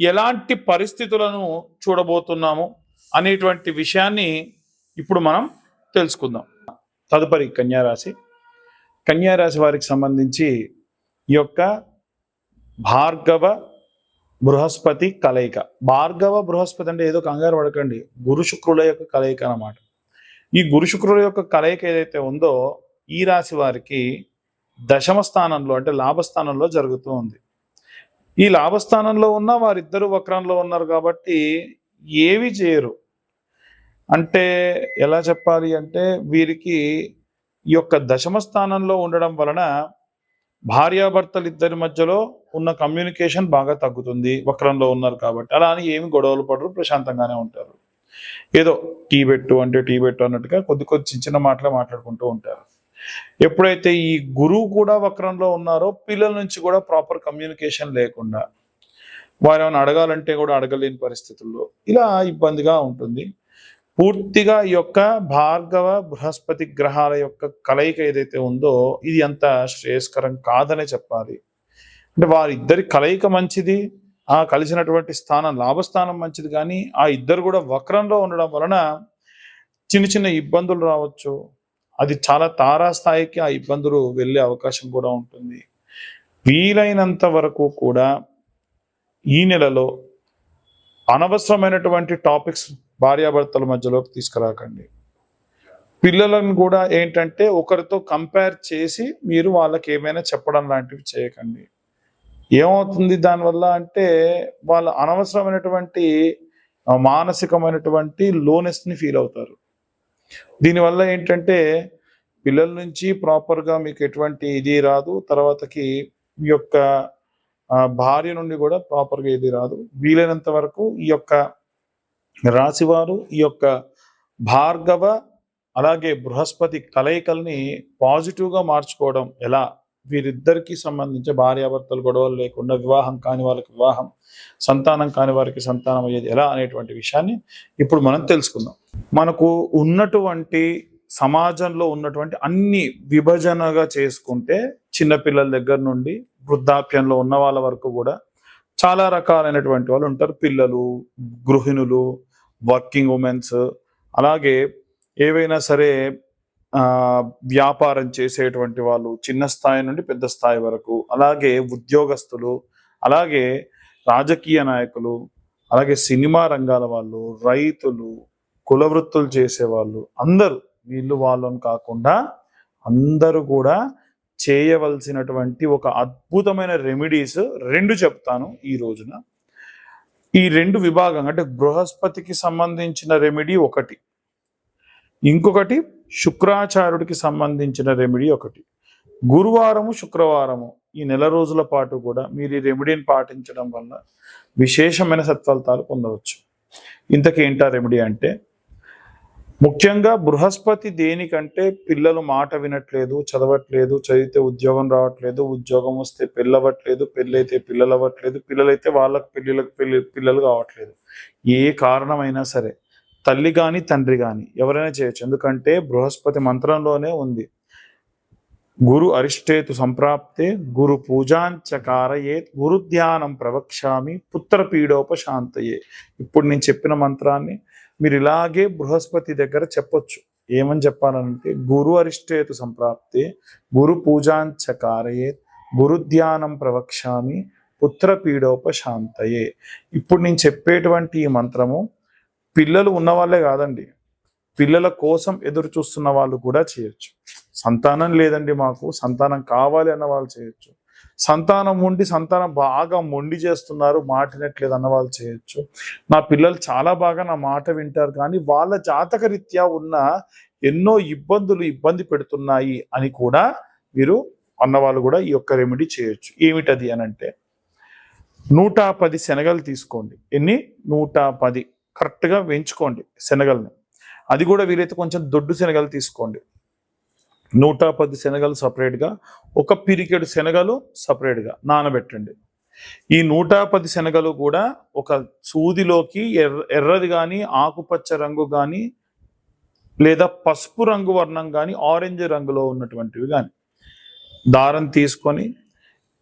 ఎలాంటి పరిస్థితులను చూడబోతున్నాము అనేటువంటి విషయాన్ని ఇప్పుడు మనం తెలుసుకుందాం. తదుపరి కన్యారాశి. కన్యారాశి వారికి సంబంధించి ఈ యొక్క భార్గవ బృహస్పతి కలయిక. భార్గవ బృహస్పతి అంటే ఏదో కంగారు పడకండి. గురు శుక్రుల యొక్క కలయిక అన్నమాట. ఈ గురు శుక్రుల యొక్క కలయిక ఏదైతే ఉందో ఈ రాశి వారికి దశమ స్థానంలో అంటే లాభస్థానంలో జరుగుతూ ఉంది. ఈ లాభస్థానంలో ఉన్న వారిద్దరు వక్రంలో ఉన్నారు కాబట్టి ఏవి చేయరు. అంటే ఎలా చెప్పాలి అంటే వీరికి ఈ యొక్క దశమ స్థానంలో ఉండడం వలన భార్యాభర్తలు ఇద్దరి మధ్యలో ఉన్న కమ్యూనికేషన్ బాగా తగ్గుతుంది. వక్రంలో ఉన్నారు కాబట్టి. అలా అని ఏమి గొడవలు పడరు ప్రశాంతంగానే ఉంటారు. ఏదో టీ పెట్టు అంటే టీ పెట్టు అన్నట్టుగా కొద్ది కొద్ది చిన్న మాటలు మాటలే మాట్లాడుకుంటూ ఉంటారు. ఎప్పుడైతే ఈ గురువు కూడా వక్రంలో ఉన్నారో పిల్లల నుంచి కూడా ప్రాపర్ కమ్యూనికేషన్ లేకుండా వారు ఏమైనా అడగాలంటే కూడా అడగలేని పరిస్థితుల్లో ఇలా ఇబ్బందిగా ఉంటుంది. పూర్తిగా ఈ యొక్క భార్గవ బృహస్పతి గ్రహాల యొక్క కలయిక ఏదైతే ఉందో ఇది అంత శ్రేయస్కరం కాదనే చెప్పాలి. అంటే వారిద్దరి కలయిక మంచిది ఆ కలిసినటువంటి స్థానం లాభస్థానం మంచిది కానీ ఆ ఇద్దరు కూడా వక్రంలో ఉండడం వలన చిన్న చిన్న ఇబ్బందులు రావచ్చు. అది చాలా తారాస్థాయికి ఆ ఇబ్బందులు వెళ్ళే అవకాశం కూడా ఉంటుంది. వీలైనంత వరకు కూడా ఈ నెలలో అనవసరమైనటువంటి టాపిక్స్ భార్యాభర్తల మధ్యలోకి తీసుకురాకండి. పిల్లలను కూడా ఏంటంటే ఒకరితో కంపేర్ చేసి మీరు వాళ్ళకి ఏమైనా చెప్పడం లాంటివి చేయకండి. ఏమవుతుంది దానివల్ల అంటే వాళ్ళ అనవసరమైనటువంటి మానసికమైనటువంటి లోనెస్ని ఫీల్ అవుతారు. దీనివల్ల ఏంటంటే పిల్లల నుంచి ప్రాపర్గా మీకు ఎటువంటి ఇది రాదు. తర్వాతకి మీ యొక్క భార్య నుండి కూడా ప్రాపర్గా ఇది రాదు. వీలైనంత వరకు ఈ యొక్క రాశివారు ఈ యొక్క భార్గవ అలాగే బృహస్పతి కలయికల్ని పాజిటివ్గా మార్చుకోవడం ఎలా? వీరిద్దరికి సంబంధించి భార్యాభర్తలు గొడవలు లేకుండా వివాహం కాని వాళ్ళకి వివాహం సంతానం కాని వారికి సంతానం అయ్యేది ఎలా అనేటువంటి విషయాన్ని ఇప్పుడు మనం తెలుసుకుందాం. మనకు ఉన్నటువంటి సమాజంలో ఉన్నటువంటి అన్ని విభజనగా చేసుకుంటే చిన్నపిల్లల దగ్గర నుండి వృద్ధాప్యంలో ఉన్న వాళ్ళ వరకు కూడా చాలా రకాలైనటువంటి వాళ్ళు ఉంటారు. పిల్లలు గృహిణులు వర్కింగ్ ఉమెన్స్ అలాగే ఏవైనా సరే వ్యాపారం చేసేటువంటి వాళ్ళు చిన్న స్థాయి నుండి పెద్ద స్థాయి వరకు అలాగే ఉద్యోగస్తులు అలాగే రాజకీయ నాయకులు అలాగే సినిమా రంగాల వాళ్ళు రైతులు కుల వృత్తులు చేసేవాళ్ళు అందరూ వీళ్ళు వాళ్ళని కాకుండా అందరూ కూడా చేయవలసినటువంటి ఒక అద్భుతమైన రెమెడీస్ రెండు చెప్తాను ఈ రోజున. ఈ రెండు విభాగం అంటే బృహస్పతికి సంబంధించిన రెమెడీ ఒకటి. ఇంకొకటి శుక్రాచార్యుడికి సంబంధించిన రెమెడీ ఒకటి. గురువారము శుక్రవారము ఈ నెల రోజుల పాటు కూడా మీరు ఈ రెమెడీని పాటించడం వల్ల విశేషమైన సత్ఫలితాలు పొందవచ్చు. ఇంతకేంటా రెమెడీ అంటే ముఖ్యంగా బృహస్పతి దేనికంటే పిల్లలు మాట వినట్లేదు చదవట్లేదు చదివితే ఉద్యోగం రావట్లేదు ఉద్యోగం వస్తే పెళ్ళవట్లేదు పెళ్ళైతే పిల్లలు అవ్వట్లేదు పిల్లలైతే వాళ్ళకి పెళ్ళిళ్ళకి పెళ్ళి పిల్లలు కావట్లేదు. ఏ కారణమైనా సరే తల్లి కానీ తండ్రి కానీ ఎవరైనా చేయొచ్చు. ఎందుకంటే బృహస్పతి మంత్రంలోనే ఉంది. గురు అరిష్టేతు సంప్రాప్తే గురు పూజాంచకారయే గురు ధ్యానం ప్రవక్ష్యామి పుత్ర పీడోపశాంతయే. ఇప్పుడు నేను చెప్పిన మంత్రాన్ని మీరు ఇలాగే బృహస్పతి దగ్గర చెప్పొచ్చు. ఏమని చెప్పాలంటే గురు అరిష్టేతు సంప్రాప్తే గురు పూజాంచకారయే గురు ధ్యానం ప్రవక్ష్యామి పుత్ర పీడోపశాంతయే. ఇప్పుడు నేను చెప్పేటువంటి ఈ మంత్రము పిల్లలు ఉన్నవాళ్ళే కాదండి. పిల్లల కోసం ఎదురు చూస్తున్న వాళ్ళు కూడా చేయొచ్చు. సంతానం లేదండి మాకు. సంతానం కావాలి అన్న వాళ్ళు చేయొచ్చు. సంతానం ఉండి సంతానం బాగా మొండి చేస్తున్నారు మాటినట్లేదు అన్న వాళ్ళు చేయొచ్చు. నా పిల్లలు చాలా బాగా నా మాట వింటారు. కానీ వాళ్ళ జాతక రీత్యా ఉన్న ఎన్నో ఇబ్బందులు ఇబ్బంది పెడుతున్నాయి అని కూడా మీరు అన్నవాళ్ళు కూడా ఈ యొక్క రెమెడీ చేయొచ్చు. ఏమిటది అని అంటే నూట పది శనగలు తీసుకోండి. ఎన్ని? నూట పది. కరెక్ట్గా వేయించుకోండి శనగల్ని. అది కూడా వీలైతే కొంచెం దొడ్డు శనగలు తీసుకోండి. నూట పది శనగలు సపరేట్గా ఒక పిరికెడు శనగలు సపరేట్గా నానబెట్టండి. ఈ నూట పది శనగలు కూడా ఒక సూదిలోకి ఎర్ర ఎర్రది కానీ ఆకుపచ్చ రంగు కానీ లేదా పసుపు రంగు వర్ణం కానీ ఆరెంజ్ రంగులో ఉన్నటువంటివి కానీ దారం తీసుకొని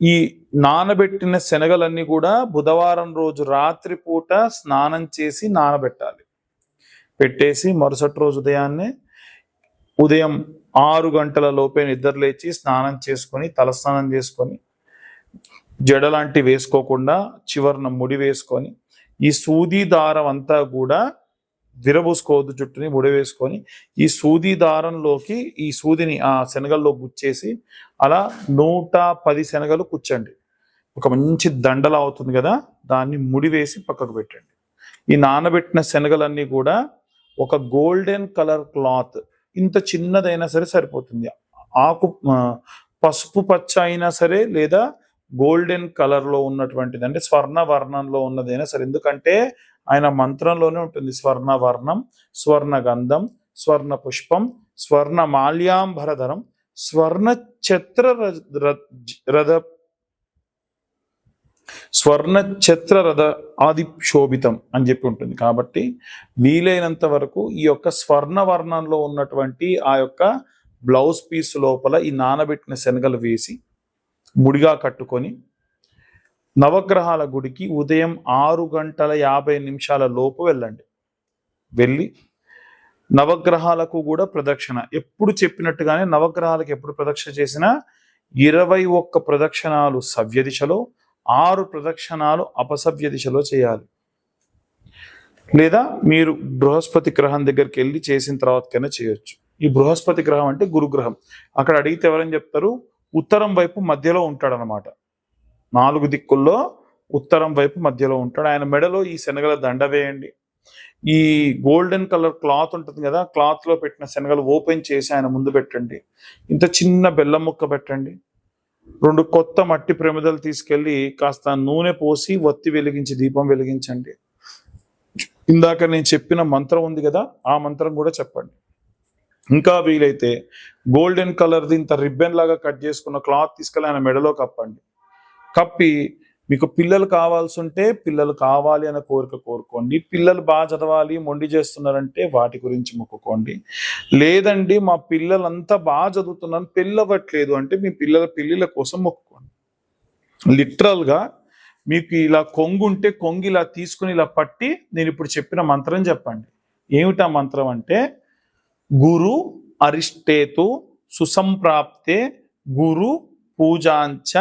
ఈ నానబెట్టిన శనగలన్నీ కూడా బుధవారం రోజు రాత్రి పూట స్నానం చేసి నానబెట్టాలి. పెట్టేసి మరుసటి రోజు ఉదయాన్నే ఉదయం ఆరు గంటల లోపే నిద్రలేచి స్నానం చేసుకొని తలస్నానం చేసుకొని జడ లాంటి వేసుకోకుండా చివరన ముడి వేసుకొని ఈ సూది దారం అంతా కూడా విరబూసుకోవద్దు జుట్టుని ముడి వేసుకొని ఈ సూది దారంలోకి ఈ సూదిని ఆ శనగల్లో గుచ్చేసి అలా నూట పది శనగలు కూర్చండి ఒక మంచి దండలా అవుతుంది కదా దాన్ని ముడి వేసి పక్కకు పెట్టండి. ఈ నానబెట్టిన శనగలన్నీ కూడా ఒక గోల్డెన్ కలర్ క్లాత్ ఇంత చిన్నదైనా సరే సరిపోతుంది. ఆకు పసుపు పచ్చ అయినా సరే లేదా గోల్డెన్ కలర్లో ఉన్నటువంటిది అంటే స్వర్ణ వర్ణంలో ఉన్నదైనా సరే. ఎందుకంటే ఆయన మంత్రంలోనే ఉంటుంది. స్వర్ణ వర్ణం స్వర్ణ గంధం స్వర్ణ పుష్పం స్వర్ణ మాల్యాంబరధరం స్వర్ణ ఛత్ర రథ స్వర్ణ ఛత్ర రథ ఆది శోభితం అని చెప్పి ఉంటుంది. కాబట్టి వీలైనంత వరకు ఈ యొక్క స్వర్ణ వర్ణంలో ఉన్నటువంటి ఆ యొక్క బ్లౌజ్ పీస్ లోపల ఈ నానబెట్టిన శనగలు వేసి ముడిగా కట్టుకొని నవగ్రహాల గుడికి ఉదయం ఆరు గంటల యాభై నిమిషాల లోపు వెళ్ళండి. వెళ్ళి నవగ్రహాలకు కూడా ప్రదక్షిణ. ఎప్పుడు చెప్పినట్టుగానే నవగ్రహాలకు ఎప్పుడు ప్రదక్షిణ చేసినా ఇరవై ఒక్క ప్రదక్షిణాలు సవ్య దిశలో ఆరు ప్రదక్షిణాలు అపసవ్య దిశలో చేయాలి. లేదా మీరు బృహస్పతి గ్రహం దగ్గరికి వెళ్ళి చేసిన తర్వాతకైనా చేయొచ్చు. ఈ బృహస్పతి గ్రహం అంటే గురుగ్రహం. అక్కడ అడిగితే ఎవరని చెప్తారు? ఉత్తరం వైపు మధ్యలో ఉంటాడనమాట నాలుగు దిక్కుల్లో ఉత్తరం వైపు మధ్యలో ఉంటాడు. ఆయన మెడలో ఈ శనగల దండ వేయండి. ఈ గోల్డెన్ కలర్ క్లాత్ ఉంటుంది కదా క్లాత్లో పెట్టిన శనగలు ఓపెన్ చేసి ఆయన ముందు పెట్టండి. ఇంత చిన్న బెల్లం ముక్క పెట్టండి. రెండు కొత్త మట్టి ప్రమిదలు తీసుకెళ్ళి కాస్త నూనె పోసి ఒత్తి వెలిగించి దీపం వెలిగించండి. ఇందాక నేను చెప్పిన మంత్రం ఉంది కదా ఆ మంత్రం కూడా చెప్పండి. ఇంకా వీలైతే గోల్డెన్ కలర్ది ఇంత రిబ్బన్ లాగా కట్ చేసుకున్న క్లాత్ తీసుకెళ్ళి ఆయన మెడలో కప్పండి. కప్పి మీకు పిల్లలు కావాల్సి ఉంటే పిల్లలు కావాలి అనే కోరిక కోరుకోండి. పిల్లలు బాగా చదవాలి మొండి చేస్తున్నారంటే వాటి గురించి మొక్కుకోండి. లేదండి మా పిల్లలంతా బాగా చదువుతున్నాను పెళ్ళవట్లేదు అంటే మీ పిల్లల పెళ్ళిళ్ళ కోసం మొక్కుకోండి. లిటరల్గా మీకు ఇలా కొంగు ఉంటే కొంగు ఇలా తీసుకుని ఇలా పట్టి నేను ఇప్పుడు చెప్పిన మంత్రం చెప్పండి. ఏమిటా మంత్రం అంటే గురు అరిష్టేతు సుసంప్రాప్తే గురు పూజాంచ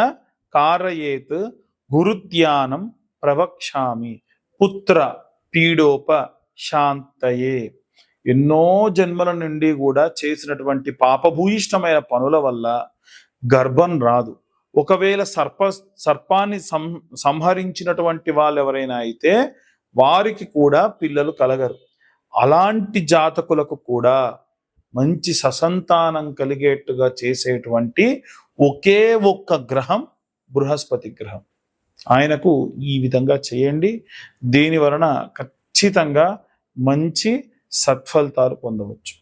కారయేత్ గురుధ్యానం ప్రవక్ష్యామి. పుత్ర పీడోప శాంతయే ఎన్నో జన్మల నుండి కూడా చేసినటువంటి పాపభూయిష్టమైన పనుల వల్ల గర్భం రాదు. ఒకవేళ సర్ప సర్పాన్ని సం సంహరించినటువంటి వాళ్ళు ఎవరైనా అయితే వారికి కూడా పిల్లలు కలగరు. అలాంటి జాతకులకు కూడా మంచి ససంతానం కలిగేట్టుగా చేసేటువంటి ఒకే ఒక్క గ్రహం బృహస్పతి గ్రహం. ఆయనకు ఈ విధంగా చేయండి. దీని వలన ఖచ్చితంగా మంచి సత్ఫలితాలు పొందవచ్చు.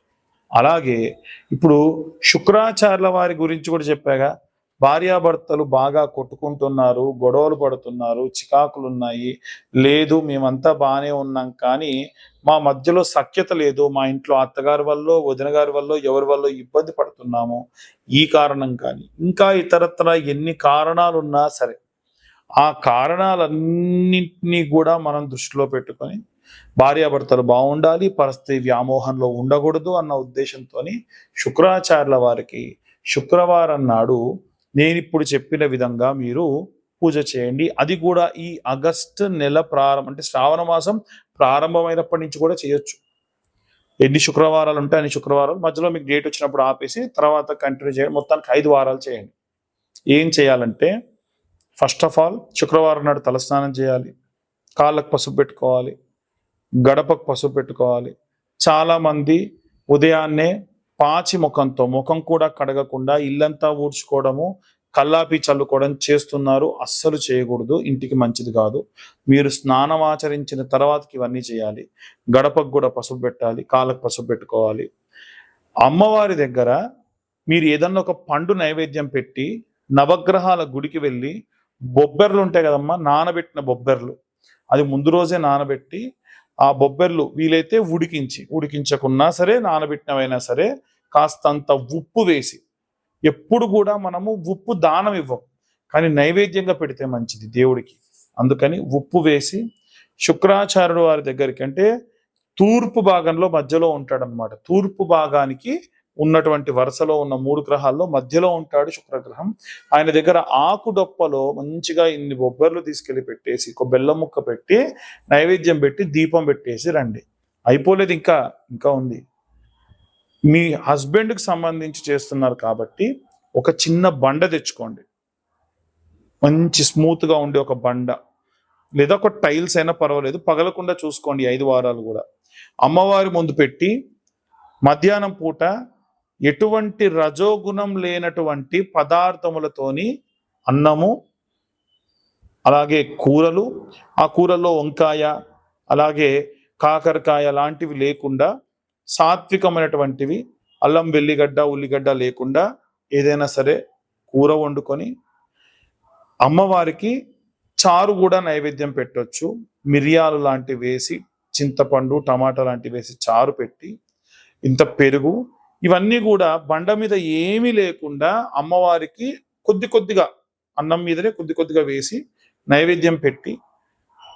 అలాగే ఇప్పుడు శుక్రాచార్యుల వారి గురించి కూడా చెప్పాగా. భార్యాభర్తలు బాగా కొట్టుకుంటున్నారు గొడవలు పడుతున్నారు చికాకులు ఉన్నాయి లేదు మేమంతా బాగానే ఉన్నాం కానీ మా మధ్యలో సఖ్యత లేదు. మా ఇంట్లో అత్తగారి వల్ల వదిన గారి వల్ల ఎవరి వల్ల ఇబ్బంది పడుతున్నాము? ఈ కారణం కానీ ఇంకా ఇతరత్ర ఎన్ని కారణాలు ఉన్నా సరే ఆ కారణాలన్నింటినీ కూడా మనం దృష్టిలో పెట్టుకొని భార్యాభర్తలు బాగుండాలి పరిస్థితి వ్యామోహంలో ఉండకూడదు అన్న ఉద్దేశంతో శుక్రాచార్యుల వారికి శుక్రవారం నాడు నేను ఇప్పుడు చెప్పిన విధంగా మీరు పూజ చేయండి. అది కూడా ఈ ఆగస్టు నెల ప్రారంభం అంటే శ్రావణ మాసం ప్రారంభమైనప్పటి నుంచి కూడా చేయొచ్చు. ఎన్ని శుక్రవారాలు ఉంటాయి అన్ని శుక్రవారాలు. మధ్యలో మీకు డేట్ వచ్చినప్పుడు ఆపేసి తర్వాత కంటిన్యూ చేయండి. మొత్తానికి ఐదు వారాలు చేయండి. ఏం చేయాలంటే ఫస్ట్ ఆఫ్ ఆల్ శుక్రవారం నాడు తలస్నానం చేయాలి. కాళ్ళకు పసుపు పెట్టుకోవాలి. గడపకు పసుపు పెట్టుకోవాలి. చాలామంది ఉదయాన్నే పాచి ముఖంతో ముఖం కూడా కడగకుండా ఇల్లంతా ఊడ్చుకోవడము కల్లాపి చల్లుకోవడం చేస్తున్నారు. అస్సలు చేయకూడదు. ఇంటికి మంచిది కాదు. మీరు స్నానం ఆచరించిన తర్వాతకి ఇవన్నీ చేయాలి. గడపకు కూడా పసుపు పెట్టాలి. కాళ్ళకు పసుపు పెట్టుకోవాలి. అమ్మవారి దగ్గర మీరు ఏదన్నా ఒక పండు నైవేద్యం పెట్టి నవగ్రహాల గుడికి వెళ్ళి బొబ్బెర్లు ఉంటాయి కదమ్మా నానబెట్టిన బొబ్బెర్లు. అది ముందు రోజే నానబెట్టి ఆ బొబ్బెర్లు వీలైతే ఉడికించి ఉడికించకున్నా సరే నానబెట్టినవైనా సరే కాస్తంత ఉప్పు వేసి ఎప్పుడు కూడా మనము ఉప్పు దానం ఇవ్వం. కానీ నైవేద్యంగా పెడితే మంచిది దేవుడికి. అందుకని ఉప్పు వేసి శుక్రాచార్యుడు వారి దగ్గరికి అంటే తూర్పు భాగంలో మధ్యలో ఉంటాడనమాట తూర్పు భాగానికి ఉన్నటువంటి వరుసలో ఉన్న మూడు గ్రహాల్లో మధ్యలో ఉంటాడు శుక్రగ్రహం. ఆయన దగ్గర ఆకు డొప్పలో మంచిగా ఇన్ని బొబ్బర్లు తీసుకెళ్ళి పెట్టేసి ఒక బెల్లం ముక్క పెట్టి నైవేద్యం పెట్టి దీపం పెట్టేసి రండి. అయిపోలేదు ఇంకా ఇంకా ఉంది. మీ హస్బెండ్కి సంబంధించి చేస్తున్నారు కాబట్టి ఒక చిన్న బండ తెచ్చుకోండి. మంచి స్మూత్గా ఉండే ఒక బండ. లేదా ఒక టైల్స్ అయినా పర్వాలేదు పగలకుండా చూసుకోండి ఐదు వారాలు కూడా. అమ్మవారి ముందు పెట్టి మధ్యాహ్నం పూట ఎటువంటి రజోగుణం లేనటువంటి పదార్థములతోని అన్నము అలాగే కూరలు ఆ కూరల్లో వంకాయ అలాగే కాకరకాయ లాంటివి లేకుండా సాత్వికమైనటువంటివి అల్లం వెల్లిగడ్డ ఉల్లిగడ్డ లేకుండా ఏదైనా సరే కూర వండుకొని అమ్మవారికి చారు కూడా నైవేద్యం పెట్టొచ్చు. మిరియాలు లాంటివి వేసి చింతపండు టమాటా లాంటివి వేసి చారు పెట్టి ఇంత పెరుగు ఇవన్నీ కూడా బండ మీద ఏమీ లేకుండా అమ్మవారికి కొద్ది కొద్దిగా అన్నం మీదనే కొద్ది కొద్దిగా వేసి నైవేద్యం పెట్టి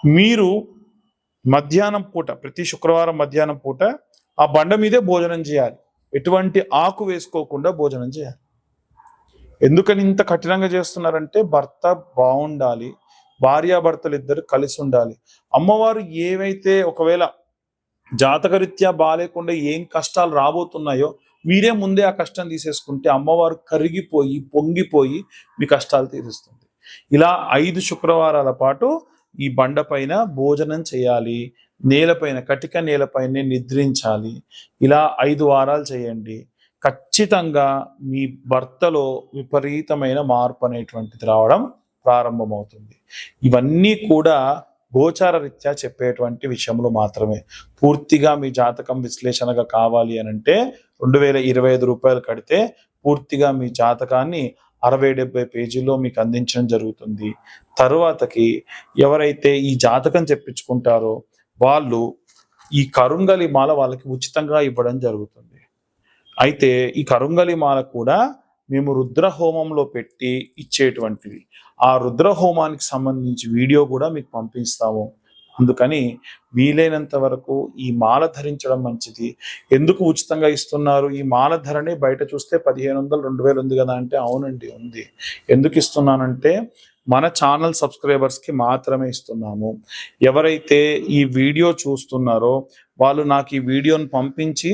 మీరు మధ్యాహ్నం పూట ప్రతి శుక్రవారం మధ్యాహ్నం పూట ఆ బండ మీదే భోజనం చేయాలి. ఎటువంటి ఆకు వేసుకోకుండా భోజనం చేయాలి. ఎందుకని ఇంత కఠినంగా చేస్తున్నారంటే భర్త బాగుండాలి భార్యాభర్తలు ఇద్దరు కలిసి ఉండాలి. అమ్మవారు ఏవైతే ఒకవేళ జాతకరీత్యా బాగాలేకుండా ఏం కష్టాలు రాబోతున్నాయో మీరే ముందే ఆ కష్టం తీసేసుకుంటే అమ్మవారు కరిగిపోయి పొంగిపోయి మీ కష్టాలు తీరుస్తుంది. ఇలా ఐదు శుక్రవారాల పాటు ఈ బండ పైన భోజనం చేయాలి నేలపైన కటిక నేలపైనే నిద్రించాలి. ఇలా ఐదు వారాలు చేయండి. ఖచ్చితంగా మీ భర్తలో విపరీతమైన మార్పు అనేటువంటిది రావడం ప్రారంభమవుతుంది. ఇవన్నీ కూడా గోచార రీత్యా చెప్పేటువంటి విషయంలో మాత్రమే. పూర్తిగా మీ జాతకం విశ్లేషణగా కావాలి అని అంటే రెండు వేల ఇరవై ఐదు రూపాయలు కడితే పూర్తిగా మీ జాతకాన్ని అరవై డెబ్బై పేజీలో మీకు అందించడం జరుగుతుంది. తరువాతకి ఎవరైతే ఈ జాతకం చెప్పించుకుంటారో వాళ్ళు ఈ కరుంగలి మాల వాళ్ళకి ఉచితంగా ఇవ్వడం జరుగుతుంది. అయితే ఈ కరుంగలి మాల కూడా మేము రుద్ర హోమంలో పెట్టి ఇచ్చేటువంటిది. ఆ రుద్రహోమానికి సంబంధించి వీడియో కూడా మీకు పంపిస్తాము. అందుకని వీలైనంత వరకు ఈ మాల ధరించడం మంచిది. ఎందుకు ఉచితంగా ఇస్తున్నారు? ఈ మాల ధరని బయట చూస్తే పదిహేను వందలు రెండు వేలు ఉంది కదా అంటే అవునండి ఉంది. ఎందుకు ఇస్తున్నానంటే మన ఛానల్ సబ్స్క్రైబర్స్కి మాత్రమే ఇస్తున్నాము. ఎవరైతే ఈ వీడియో చూస్తున్నారో వాళ్ళు నాకు ఈ వీడియోని పంపించి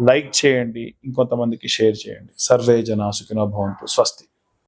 లైక్ చేయండి ఇంకొంతమందికి షేర్ చేయండి. సర్వే జనా సుఖినో భవంతు. స్వస్తి.